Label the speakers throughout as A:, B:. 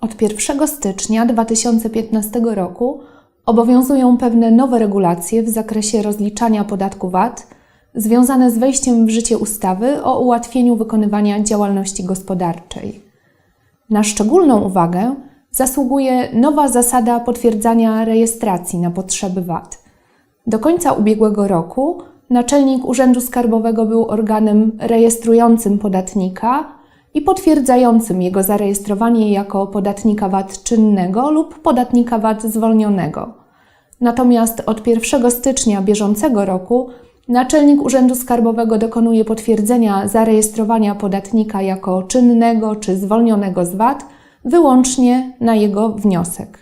A: Od 1 stycznia 2015 roku obowiązują pewne nowe regulacje w zakresie rozliczania podatku VAT związane z wejściem w życie ustawy o ułatwieniu wykonywania działalności gospodarczej. Na szczególną uwagę zasługuje nowa zasada potwierdzania rejestracji na potrzeby VAT. Do końca ubiegłego roku naczelnik Urzędu Skarbowego był organem rejestrującym podatnika i potwierdzającym jego zarejestrowanie jako podatnika VAT czynnego lub podatnika VAT zwolnionego. Natomiast od 1 stycznia bieżącego roku naczelnik Urzędu Skarbowego dokonuje potwierdzenia zarejestrowania podatnika jako czynnego czy zwolnionego z VAT wyłącznie na jego wniosek.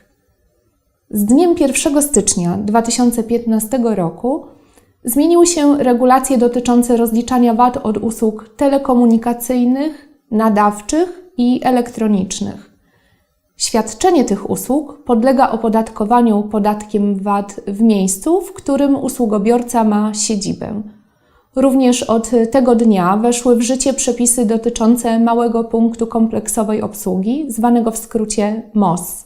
A: Z dniem 1 stycznia 2015 roku zmieniły się regulacje dotyczące rozliczania VAT od usług telekomunikacyjnych, nadawczych i elektronicznych. Świadczenie tych usług podlega opodatkowaniu podatkiem VAT w miejscu, w którym usługobiorca ma siedzibę. Również od tego dnia weszły w życie przepisy dotyczące małego punktu kompleksowej obsługi, zwanego w skrócie MOS.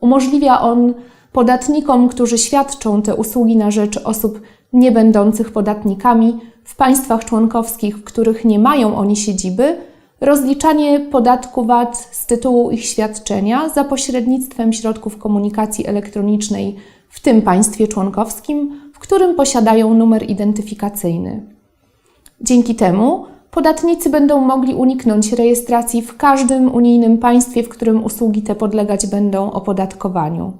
A: Umożliwia on podatnikom, którzy świadczą te usługi na rzecz osób nie będących podatnikami w państwach członkowskich, w których nie mają oni siedziby, rozliczanie podatku VAT z tytułu ich świadczenia za pośrednictwem środków komunikacji elektronicznej w tym państwie członkowskim, w którym posiadają numer identyfikacyjny. Dzięki temu podatnicy będą mogli uniknąć rejestracji w każdym unijnym państwie, w którym usługi te podlegać będą opodatkowaniu.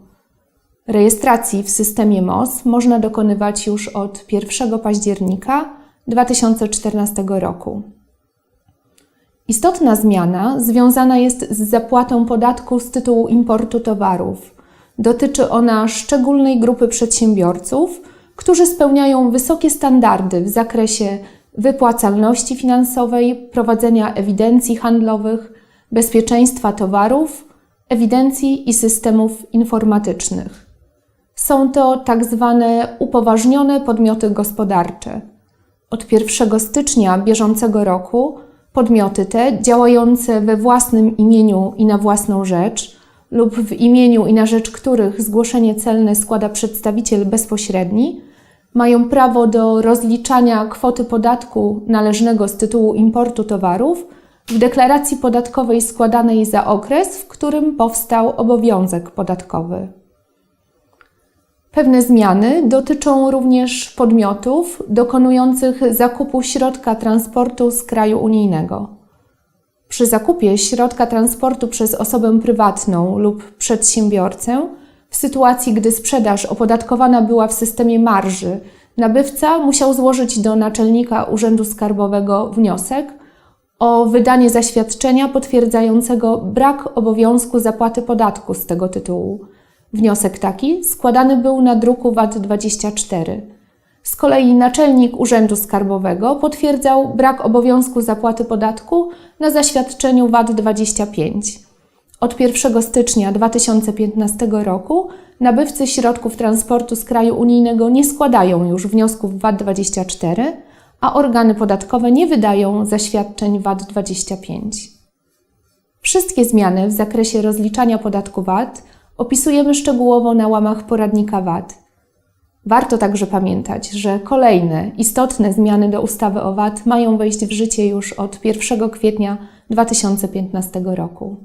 A: Rejestracji w systemie MOS można dokonywać już od 1 października 2014 roku. Istotna zmiana związana jest z zapłatą podatku z tytułu importu towarów. Dotyczy ona szczególnej grupy przedsiębiorców, którzy spełniają wysokie standardy w zakresie wypłacalności finansowej, prowadzenia ewidencji handlowych, bezpieczeństwa towarów, ewidencji i systemów informatycznych. Są to tak zwane upoważnione podmioty gospodarcze. Od 1 stycznia bieżącego roku podmioty te, działające we własnym imieniu i na własną rzecz, lub w imieniu i na rzecz których zgłoszenie celne składa przedstawiciel bezpośredni, mają prawo do rozliczania kwoty podatku należnego z tytułu importu towarów w deklaracji podatkowej składanej za okres, w którym powstał obowiązek podatkowy. Pewne zmiany dotyczą również podmiotów dokonujących zakupu środka transportu z kraju unijnego. Przy zakupie środka transportu przez osobę prywatną lub przedsiębiorcę, w sytuacji gdy sprzedaż opodatkowana była w systemie marży, nabywca musiał złożyć do naczelnika Urzędu Skarbowego wniosek o wydanie zaświadczenia potwierdzającego brak obowiązku zapłaty podatku z tego tytułu. Wniosek taki składany był na druku VAT-24. Z kolei naczelnik Urzędu Skarbowego potwierdzał brak obowiązku zapłaty podatku na zaświadczeniu VAT-25. Od 1 stycznia 2015 roku nabywcy środków transportu z kraju unijnego nie składają już wniosków VAT-24, a organy podatkowe nie wydają zaświadczeń VAT-25. Wszystkie zmiany w zakresie rozliczania podatku VAT opisujemy szczegółowo na łamach poradnika VAT. Warto także pamiętać, że kolejne istotne zmiany do ustawy o VAT mają wejść w życie już od 1 kwietnia 2015 roku.